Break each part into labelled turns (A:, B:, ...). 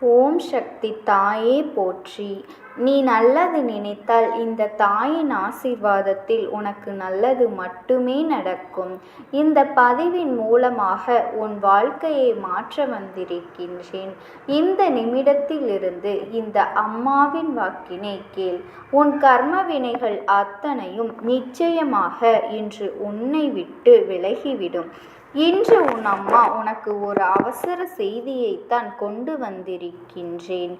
A: ஓம் சக்தி தாயே போற்றி. நீ நல்லது நினைத்தால் இந்த தாயின் ஆசீர்வாதத்தில் உனக்கு நல்லது மட்டுமே நடக்கும். இந்த பதிவின் மூலமாக உன் வாழ்க்கையை மாற்ற வந்திருக்கின்றேன். இந்த நிமிடத்திலிருந்து இந்த அம்மாவின் வாக்கினை கேள். உன் கர்ம வினைகள் அத்தனையும் நிச்சயமாக இன்று உன்னை விட்டு விலகிவிடும். இன்று உன் அம்மா உனக்கு ஒரு அவசர செய்தியைத்தான் கொண்டு வந்திருக்கின்றேன்.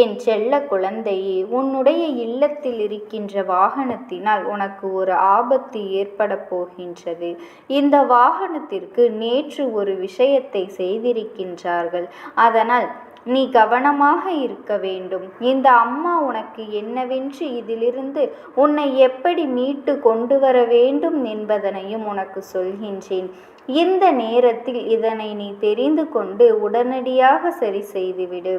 A: என் செல்ல குழந்தையே உன்னுடைய இல்லத்தில் இருக்கின்ற வாகனத்தினால் உனக்கு ஒரு ஆபத்து ஏற்பட போகின்றது. இந்த வாகனத்திற்கு நேற்று ஒரு விஷயத்தை செய்திருக்கின்றார்கள். அதனால் நீ கவனமாக இருக்க வேண்டும். இந்த அம்மா உனக்கு என்னவென்று இதிலிருந்து உன்னை எப்படி மீட்டு கொண்டு வர வேண்டும் என்பதனையும் உனக்கு சொல்கின்றேன். இந்த நேரத்தில் இதனை நீ தெரிந்து கொண்டு உடனடியாக சரி செய்துவிடு.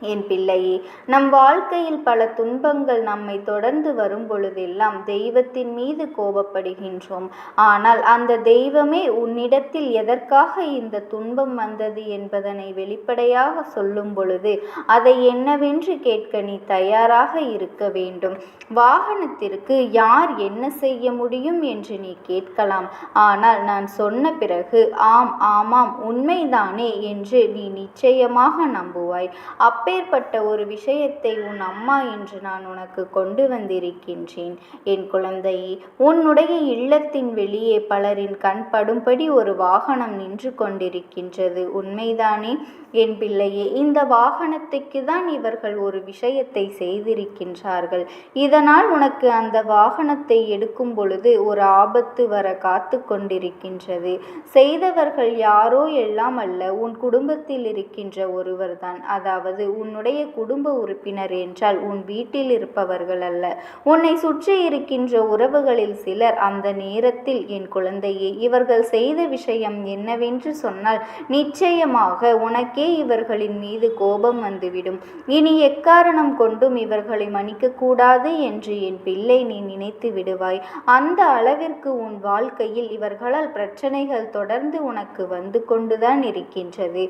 A: என் பிள்ளையே நம் வாழ்க்கையில் பல துன்பங்கள் நம்மை தொடர்ந்து வரும் பொழுதெல்லாம் தெய்வத்தின் மீது கோபப்படுகின்றோம். ஆனால் அந்த தெய்வமே உன்னிடத்தில் எதற்காக இந்த துன்பம் வந்தது என்பதனை வெளிப்படையாக சொல்லும் பொழுது அதை என்னவென்று கேட்க நீ தயாராக இருக்க வேண்டும். வாகனத்திற்கு யார் என்ன செய்ய முடியும் என்று நீ கேட்கலாம். ஆனால் நான் சொன்ன பிறகு ஆம் ஆமாம் உண்மைதானே என்று நீ நிச்சயமாக நம்புவாய். அப்பேற்பட்ட ஒரு விஷயத்தை உன் அம்மா என்று நான் உனக்கு கொண்டு வந்திருக்கின்றேன். என் குழந்தையே உன்னுடைய இல்லத்தின் வெளியே பலரின் கண் படும்படி ஒரு வாகனம் நின்று கொண்டிருக்கின்றது. உண்மைதானே? என் பிள்ளையே இந்த வாகனத்துக்கு தான் இவர்கள் ஒரு விஷயத்தை செய்திருக்கின்றார்கள். இதனால் உனக்கு அந்த வாகனத்தை எடுக்கும் பொழுது ஒரு ஆபத்து வர காத்து கொண்டிருக்கின்றது. செய்தவர்கள் யாரோ எல்லாம் அல்ல உன் குடும்பத்தில் இருக்கின்ற ஒருவர்தான். அதாவது உன்னுடைய குடும்ப உறுப்பினர் என்றால் உன் வீட்டில் இருப்பவர்கள் அல்ல. உன்னை சுற்றி இருக்கின்ற உறவுகளில் சிலர் அந்த நேரத்தில் என் குழந்தையே இவர்கள் செய்த விஷயம் என்னவென்று சொன்னால் நிச்சயமாக உனக்கே இவர்களின் மீது கோபம் வந்துவிடும். இனி எக்காரணம் கொண்டும் இவர்களை மன்னிக்கக்கூடாது என்று என் பிள்ளை நீ நினைத்து விடுவாய். அந்த அளவிற்கு உன் வாழ்க்கையில் இவர்களால் பிரச்சனைகள் தொடர்ந்து உனக்கு வந்து கொண்டுதான் இருக்கின்றது.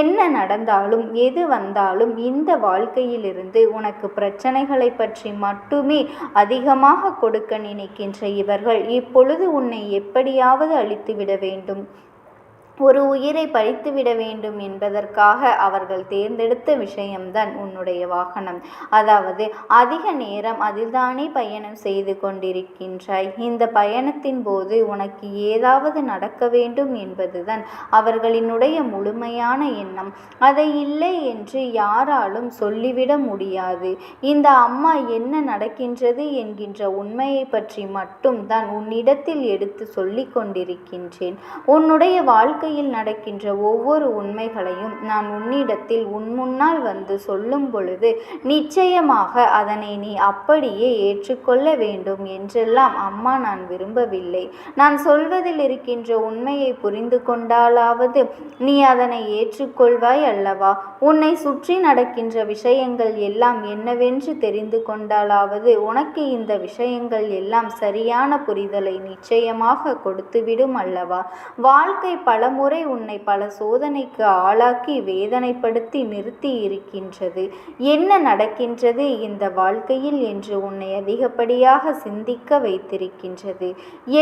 A: என்ன நடந்தாலும் எது வந்தாலும் இந்த வாழ்க்கையிலிருந்து உனக்கு பிரச்சனைகளை பற்றி மட்டுமே அதிகமாக கொடுக்க நினைக்கின்ற இவர்கள் இப்பொழுது உன்னை எப்படியாவது அழித்துவிட வேண்டும். ஒரு உயிரை பழித்துவிட வேண்டும் என்பதற்காக அவர்கள் தேர்ந்தெடுத்த விஷயம்தான் உன்னுடைய வாகனம். அதாவது அதிக நேரம் அதில்தானே பயணம் செய்து கொண்டிருக்கின்றாய். இந்த பயணத்தின் போது உனக்கு ஏதாவது நடக்க வேண்டும் என்பதுதான் அவர்களினுடைய முழுமையான எண்ணம். அதை இல்லை என்று யாராலும் சொல்லிவிட முடியாது. இந்த அம்மா என்ன நடக்கின்றது என்கின்ற உண்மையை பற்றி மட்டும் தான் உன்னிடத்தில் எடுத்து சொல்லிக் கொண்டிருக்கின்றேன். உன்னுடைய வாழ்க்கை வாழ்க்கையில் நடக்கின்ற ஒவ்வொரு உண்மைகளையும் நான் உன்னிடத்தில் உன்முன்னால் வந்து சொல்லும் பொழுது நிச்சயமாக அதனை நீ அப்படியே ஏற்றுக்கொள்ள வேண்டும் என்றெல்லாம் அம்மா நான் விரும்பவில்லை. நான் சொல்வதில் இருக்கின்ற உண்மையை புரிந்து கொண்டாலாவது நீ அதனை ஏற்றுக்கொள்வாய் அல்லவா? உன்னை சுற்றி நடக்கின்ற விஷயங்கள் எல்லாம் என்னவென்று தெரிந்து கொண்டாலாவது உனக்கு இந்த விஷயங்கள் எல்லாம் சரியான புரிதலை நிச்சயமாக கொடுத்துவிடும் அல்லவா? வாழ்க்கை பல முறை உன்னை பல சோதனைக்கு ஆளாக்கி வேதனைப்படுத்தி நிறுத்தி இருக்கின்றது என்ன நடக்கின்றது இந்த வாழ்க்கையில் என்று உன்னை அதிகப்படியாக சிந்திக்க வைத்திருக்கின்றது.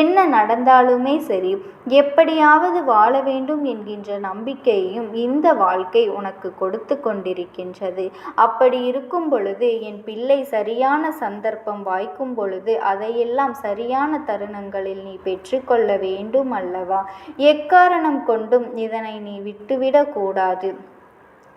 A: என்ன நடந்தாலுமே சரி எப்படியாவது வாழ வேண்டும் என்கின்ற நம்பிக்கையையும் இந்த வாழ்க்கை உனக்கு கொடுத்து கொண்டிருக்கின்றது. அப்படி இருக்கும் பொழுது என் பிள்ளை சரியான சந்தர்ப்பம் வாய்க்கும் பொழுது அதையெல்லாம் சரியான தருணங்களில் நீ பெற்றுக்கொள்ள வேண்டும் அல்லவா? எக்காரணம் கொண்டும் இதனை நீ விட்டுவிடக் கூடாது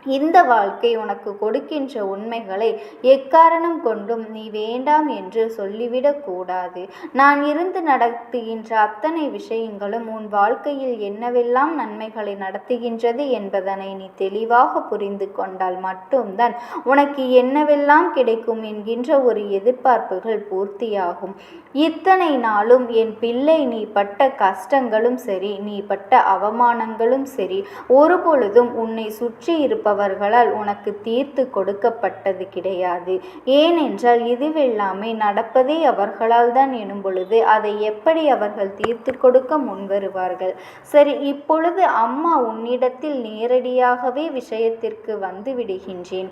A: இந்த வாழ்க்கை உனக்கு கொடுக்கின்ற உண்மைகளை எக்காரணம் கொண்டும் நீ வேண்டாம் என்று சொல்லிவிடக்கூடாது நான் இருந்து நடத்துகின்ற அத்தனை விஷயங்களும் உன் வாழ்க்கையில் என்னவெல்லாம் நன்மைகளை நடத்துகின்றது என்பதனை நீ தெளிவாக புரிந்து கொண்டால் மட்டும்தான் உனக்கு என்னவெல்லாம் கிடைக்கும் என்கின்ற ஒரு எதிர்பார்ப்புகள் பூர்த்தியாகும். இத்தனை நாளும் என் பிள்ளை நீ பட்ட கஷ்டங்களும் சரி நீ பட்ட அவமானங்களும் சரி ஒருபொழுதும் உன்னை சுற்றி இருப்ப இருப்பவர்களால் உனக்கு தீர்த்து கொடுக்கப்பட்டது கிடையாது. ஏனென்றால் இதுவெல்லாமே நடப்பதே அவர்களால் தான் எனும் பொழுது அதை எப்படி அவர்கள் தீர்த்து கொடுக்க முன்வருவார்கள்? சரி இப்பொழுது அம்மா உன்னிடத்தில் நேரடியாகவே விஷயத்திற்கு வந்து விடுகின்றேன்.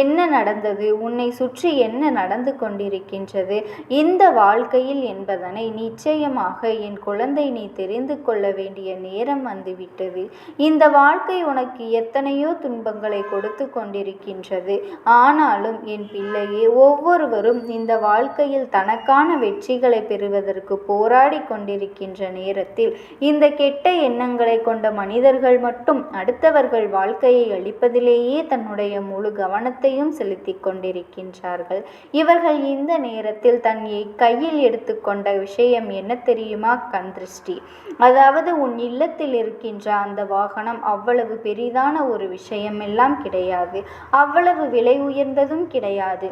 A: என்ன நடந்தது? உன்னை சுற்றி என்ன நடந்து கொண்டிருக்கின்றது? இந்த வாழ்க்கையில் என்பதனை நிச்சயமாக என் குழந்தை நீ தெரிந்து கொள்ள வேண்டிய நேரம் வந்துவிட்டது இந்த வாழ்க்கை உனக்கு எத்தனையோ துன்பங்கள் கொடுத்து கொண்டிருக்கின்றது. ஆனாலும் என் பிள்ளையே ஒவ்வொருவரும் இந்த வாழ்க்கையில் தனக்கான வெற்றிகளை பெறுவதற்கு போராடி கொண்டிருக்கின்ற நேரத்தில் இந்த கெட்ட எண்ணங்களை கொண்ட மனிதர்கள் மட்டும் அடுத்தவர்கள் வாழ்க்கையை அழிப்பதிலேயே தன்னுடைய முழு கவனத்தையும் செலுத்தி கொண்டிருக்கின்றார்கள். இவர்கள் இந்த நேரத்தில் தன் கையில் எடுத்துக்கொண்ட விஷயம் என்ன தெரியுமா? கண் திருஷ்டி. அதாவது உன் இல்லத்தில் இருக்கின்ற அந்த வாகனம் அவ்வளவு பெரிதான ஒரு விஷயம் எல்லாம் கிடையாது. அவ்வளவு விலை உயர்ந்ததும் கிடையாது.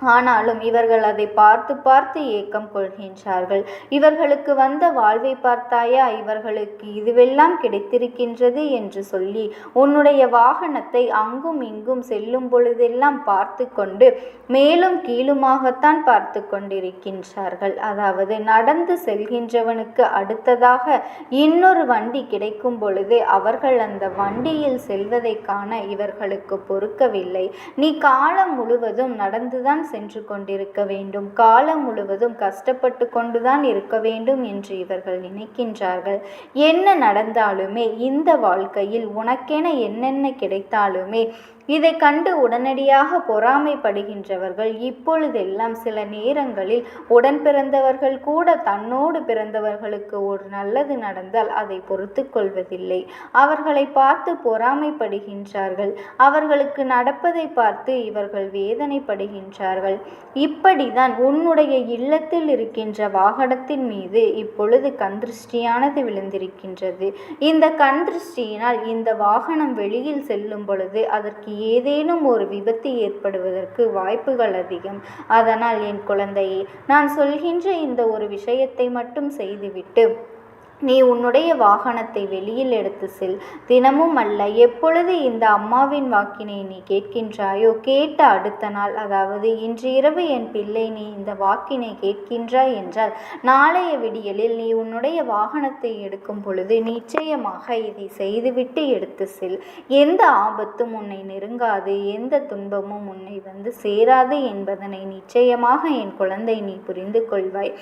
A: ஆனாலும் இவர்கள் அதை பார்த்து பார்த்து ஏக்கம் கொள்கின்றார்கள். இவர்களுக்கு வந்த வாழ்வை பார்த்தாயா? இவர்களுக்கு இதுவெல்லாம் கிடைத்திருக்கின்றது என்று சொல்லி உன்னுடைய வாகனத்தை அங்கும் இங்கும் செல்லும் பொழுதெல்லாம் பார்த்து கொண்டு மேலும் கீழுமாகத்தான் பார்த்து கொண்டிருக்கின்றார்கள். அதாவது நடந்து செல்கின்றவனுக்கு அடுத்ததாக இன்னொரு வண்டி கிடைக்கும் பொழுது அவர்கள் அந்த வண்டியில் செல்வதை காண இவர்களுக்கு பொறுக்கவில்லை. நீ காலம் முழுவதும் நடந்துதான் சென்று கொண்டிருக்க வேண்டும். காலம் முழுவதும் கஷ்டப்பட்டு கொண்டுதான் இருக்க வேண்டும் என்று இவர்கள் நினைக்கின்றார்கள். என்ன நடந்தாலுமே இந்த வாழ்க்கையில் உனக்கென என்னென்ன கிடைத்தாலுமே இதை கண்டு உடனடியாக பொறாமைப்படுகின்றவர்கள் இப்பொழுதெல்லாம் சில நேரங்களில் உடன் பிறந்தவர்கள் கூட தன்னோடு பிறந்தவர்களுக்கு ஒரு நல்லது நடந்தால் அதை பொறுத்து கொள்வதில்லை. அவர்களை பார்த்து பொறாமைப்படுகின்றார்கள். அவர்களுக்கு நடப்பதை பார்த்து இவர்கள் வேதனைப்படுகின்றார்கள். இப்படிதான் உன்னுடைய இல்லத்தில் இருக்கின்ற வாகனத்தின் மீது இப்பொழுது கண்திருஷ்டியானது விழுந்திருக்கின்றது. இந்த கண்திருஷ்டியினால் இந்த வாகனம் வெளியில் செல்லும் பொழுது அதற்கு ஏதேனும் ஒரு விபத்து ஏற்படுவதற்கு வாய்ப்புகள் அதிகம். அதனால் என் குழந்தையே நான் சொல்கின்ற இந்த ஒரு விஷயத்தை மட்டும் செய்துவிட்டு நீ உன்னுடைய வாகனத்தை வெளியில் எடுத்து செல். தினமும் அல்ல எப்பொழுது இந்த அம்மாவின் வாக்கினை நீ கேட்கின்றாயோ கேட்ட அடுத்த நாள் அதாவது இன்று இரவு என் பிள்ளை நீ இந்த வாக்கினை கேட்கின்றாய் என்றால் நாளைய விடியலில் நீ உன்னுடைய வாகனத்தை எடுக்கும் பொழுது நிச்சயமாக இதை செய்துவிட்டு எடுத்து செல். எந்த ஆபத்தும் உன்னை நெருங்காது எந்த துன்பமும் உன்னை வந்து சேராது என்பதனை நிச்சயமாக என் குழந்தை நீ புரிந்து கொள்வாய்.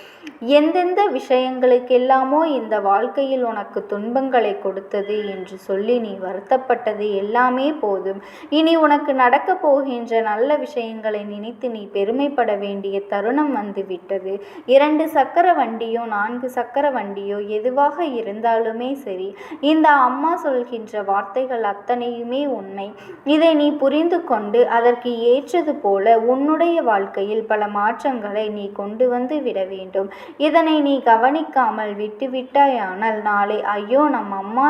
A: எந்தெந்த விஷயங்களுக்கெல்லாமோ இந்த வாழ்க்கையில் உனக்கு துன்பங்களை கொடுத்தது என்று சொல்லி நீ வருத்தப்பட்டது எல்லாமே போதும். இனி உனக்கு நடக்கப் போகின்ற நல்ல விஷயங்களை நினைத்து நீ பெருமைப்பட வேண்டிய தருணம் வந்துவிட்டது. இரண்டு சக்கர வண்டியோ நான்கு சக்கர வண்டியோ எதுவாக இருந்தாலுமே சரி இந்த அம்மா சொல்கின்ற வார்த்தைகள் அத்தனையுமே உண்மை. இதை நீ புரிந்து கொண்டு அதற்கு ஏற்றது போல உன்னுடைய வாழ்க்கையில் பல மாற்றங்களை நீ கொண்டு வந்து விட வேண்டும். இதனை நீ கவனிக்காமல் விட்டுவிட்டாயானால் நாளை ஐயோ நம் அம்மா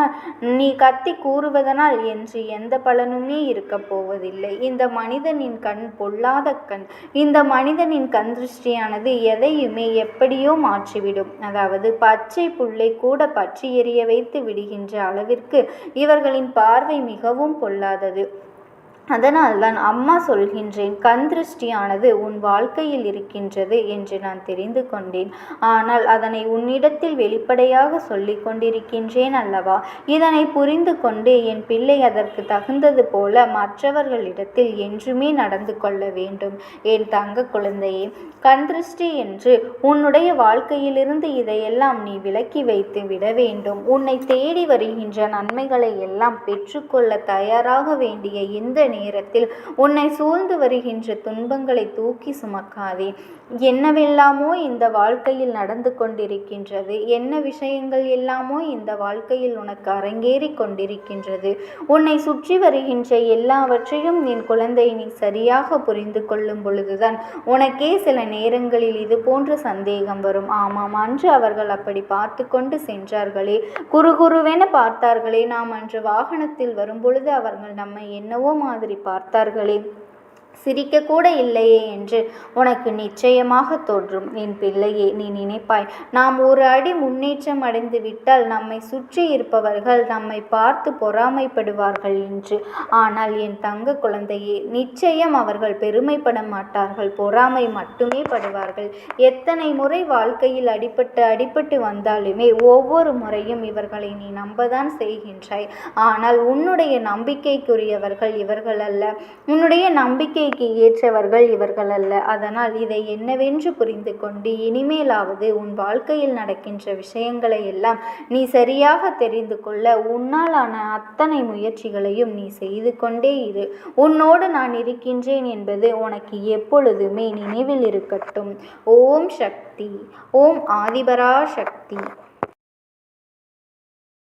A: நீ கத்தி கூறுவதனால் என்று எந்த பலனுமே இருக்கப் போவதில்லை. இந்த மனிதனின் கண் பொல்லாத கண். இந்த மனிதனின் கண் திருஷ்டியானது எதையுமே எப்படியோ மாற்றிவிடும். அதாவது பச்சை புல்லை கூட பற்றி எரிய வைத்து விடுகின்ற அளவிற்கு இவர்களின் பார்வை மிகவும் பொல்லாதது. அதனால்தான் அம்மா சொல்கின்றேன் கண் திருஷ்டியானது உன் வாழ்க்கையில் இருக்கின்றது என்று நான் தெரிந்து கொண்டேன். ஆனால் அதனை உன்னிடத்தில் வெளிப்படையாக சொல்லிக் கொண்டிருக்கின்றேன் அல்லவா? இதனை புரிந்து கொண்டு என் பிள்ளை அதற்கு தகுந்தது போல மற்றவர்களிடத்தில் என்றுமே நடந்து கொள்ள வேண்டும். என் தங்க குழந்தையே கண் திருஷ்டி என்று உன்னுடைய வாழ்க்கையிலிருந்து இதையெல்லாம் நீ விலக்கி வைத்து விட வேண்டும். உன்னை தேடி வருகின்ற நன்மைகளை எல்லாம் பெற்றுக்கொள்ள தயாராக வேண்டிய இந்த நேரத்தில் உன்னை சூழ்ந்து வருகின்ற துன்பங்களை தூக்கி சுமக்காதே. என்னவெல்லாமோ இந்த வாழ்க்கையில் நடந்து கொண்டிருக்கின்றது என்ன விஷயங்கள் எல்லாமோ இந்த வாழ்க்கையில் உனக்கு அரங்கேறி கொண்டிருக்கின்றது. உன்னை சுற்றி வருகின்ற எல்லாவற்றையும் என் குழந்தை நீ சரியாக புரிந்து கொள்ளும் பொழுதுதான் உனக்கே சில நேரங்களில் இது போன்ற சந்தேகம் வரும். ஆமாம் அன்று அவர்கள் அப்படி பார்த்து கொண்டு சென்றார்களே. குறுகுருவென பார்த்தார்களே. நாம் அன்று வாகனத்தில் வரும்பொழுது அவர்கள் நம்மை என்னவோ மாதிரி மாதிரி பார்த்தார்களே. சிரிக்கக்கூட இல்லையே என்று உனக்கு நிச்சயமாக தோன்றும். என் பிள்ளையே நீ நினைப்பாய் நாம் ஒரு அடி முன்னேற்றம் அடைந்து விட்டால் நம்மை சுற்றி இருப்பவர்கள் நம்மை பார்த்து பொறாமைப்படுவார்கள் என்று. ஆனால் என் தங்க குழந்தையே நிச்சயம் அவர்கள் பெருமைப்பட மாட்டார்கள் பொறாமை மட்டுமே படுவார்கள். எத்தனை முறை வாழ்க்கையில் அடிபட்டு அடிபட்டு வந்தாலுமே ஒவ்வொரு முறையும் இவர்களை நீ நம்பதான் செய்கின்றாய். ஆனால் உன்னுடைய நம்பிக்கைக்குரியவர்கள் இவர்கள் அல்ல. உன்னுடைய நம்பிக்கை நம்பிக்கைக்கு ஏற்றவர்கள் இவர்கள் அல்ல. அதனால் இதை என்னவென்று புரிந்து கொண்டு இனிமேலாவது உன் வாழ்க்கையில் நடக்கின்ற விஷயங்களை எல்லாம் நீ சரியாக தெரிந்து கொள்ள உன்னாலான அத்தனை முயற்சிகளையும் நீ செய்து கொண்டே இரு. உன்னோடு நான் இருக்கின்றேன் என்பது உனக்கு எப்பொழுதுமே நினைவில் இருக்கட்டும். ஓம் சக்தி. ஓம் ஆதிபரா சக்தி